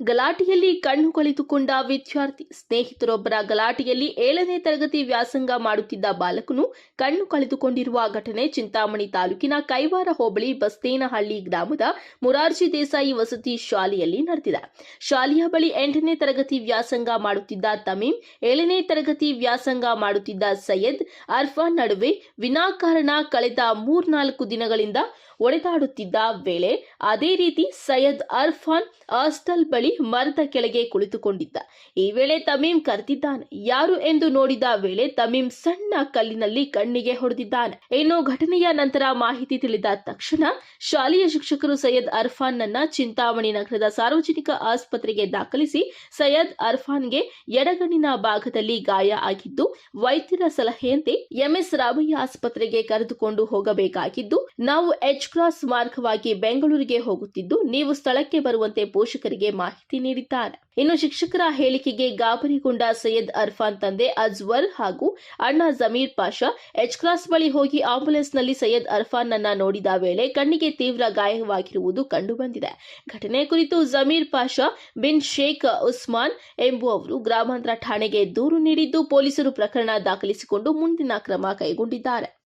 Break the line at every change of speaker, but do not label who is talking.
ಗಲಾಟೆಯಲ್ಲಿ ಕಣ್ಣು ಕಳೆದುಕೊಂಡ ವಿದ್ಯಾರ್ಥಿ ಸ್ನೇಹಿತರೊಬ್ಬರ ಗಲಾಟೆಯಲ್ಲಿ ಏಳನೇ ತರಗತಿ ವ್ಯಾಸಂಗ ಮಾಡುತ್ತಿದ್ದ ಬಾಲಕನು ಕಣ್ಣು ಕಳೆದುಕೊಂಡಿರುವ ಘಟನೆ ಚಿಂತಾಮಣಿ ತಾಲೂಕಿನ ಕೈವಾರ ಹೋಬಳಿ ಬಸ್ತೇನಹಳ್ಳಿ ಗ್ರಾಮದ ಮುರಾರ್ಜಿ ದೇಸಾಯಿ ವಸತಿ ಶಾಲೆಯಲ್ಲಿ ನಡೆದಿದೆ. ಶಾಲೆಯ ಬಳಿ ಎಂಟನೇ ತರಗತಿ ವ್ಯಾಸಂಗ ಮಾಡುತ್ತಿದ್ದ ತಮೀಂ, ಏಳನೇ ತರಗತಿ ವ್ಯಾಸಂಗ ಮಾಡುತ್ತಿದ್ದ ಸೈಯದ್, ಅರ್ಫಾನ್ ನಡುವೆ ವಿನಾಕಾರಣ ಕಳೆದ ಮೂರ್ನಾಲ್ಕು ದಿನಗಳಿಂದ ಒಡೆದಾಡುತ್ತಿದ್ದ ವೇಳೆ ಅದೇ ರೀತಿ ಸೈಯದ್ ಅರ್ಫಾನ್ ಹಾಸ್ಟೆಲ್ ಬಳಿ ಮರದ ಕೆಳಗೆ ಕುಳಿತುಕೊಂಡಿದ್ದ. ಈ ವೇಳೆ ತಮೀಂ ಕರೆದಿದ್ದಾನೆ. ಯಾರು ಎಂದು ನೋಡಿದ ವೇಳೆ ತಮೀಂ ಸಣ್ಣ ಕಲ್ಲಿನಲ್ಲಿ ಕಣ್ಣಿಗೆ ಹೊಡೆದಿದ್ದಾನೆ. ಇನ್ನು ಘಟನೆಯ ನಂತರ ಮಾಹಿತಿ ತಿಳಿದ ತಕ್ಷಣ ಶಾಲೆಯ ಶಿಕ್ಷಕರು ಸೈಯದ್ ಅರ್ಫಾನ್ ನನ್ನ ಚಿಂತಾಮಣಿ ನಗರದ ಸಾರ್ವಜನಿಕ ಆಸ್ಪತ್ರೆಗೆ ದಾಖಲಿಸಿ ಸೈಯದ್ ಅರ್ಫಾನ್ಗೆ ಎಡಗಣ್ಣಿನ ಭಾಗದಲ್ಲಿ ಗಾಯ ಆಗಿದ್ದು, ವೈದ್ಯರ ಸಲಹೆಯಂತೆ ಎಂಎಸ್ ರಾಮಯ್ಯ ಆಸ್ಪತ್ರೆಗೆ ಕರೆದುಕೊಂಡು ಹೋಗಬೇಕಾಗಿದ್ದು, ನಾವು ಎಚ್ ಕ್ರಾಸ್ ಮಾರ್ಗವಾಗಿ ಬೆಂಗಳೂರಿಗೆ ಹೋಗುತ್ತಿದ್ದು, ನೀವು ಸ್ಥಳಕ್ಕೆ ಬರುವಂತೆ ಪೋಷಕರಿಗೆ ಮಾಹಿತಿ ನೀಡಿದ್ದಾರೆ. ಇನ್ನು ಶಿಕ್ಷಕರ ಹೇಳಿಕೆಗೆ ಗಾಬರಿಗೊಂಡ ಸೈಯದ್ ಅರ್ಫಾನ್ ತಂದೆ ಅಜ್ವರ್ ಹಾಗೂ ಅಣ್ಣ ಜಮೀರ್ ಪಾಷಾ, ಎಚ್ ಕ್ರಾಸ್ ಬಳಿ ಹೋಗಿ ಆಂಬುಲೆನ್ಸ್ನಲ್ಲಿ ಸೈಯದ್ ಅರ್ಫಾನ್ ನನ್ನ ನೋಡಿದ ವೇಳೆ ಕಣ್ಣಿಗೆ ತೀವ್ರ ಗಾಯವಾಗಿರುವುದು ಕಂಡುಬಂದಿದೆ. ಘಟನೆ ಕುರಿತು ಜಮೀರ್ ಪಾಷಾ, ಬಿನ್ ಶೇಖ್ ಉಸ್ಮಾನ್ ಎಂಬುವವರು ಗ್ರಾಮಾಂತರ ಠಾಣೆಗೆ ದೂರು ನೀಡಿದ್ದು ಪೊಲೀಸರು ಪ್ರಕರಣ ದಾಖಲಿಸಿಕೊಂಡು ಮುಂದಿನ ಕ್ರಮ ಕೈಗೊಂಡಿದ್ದಾರೆ.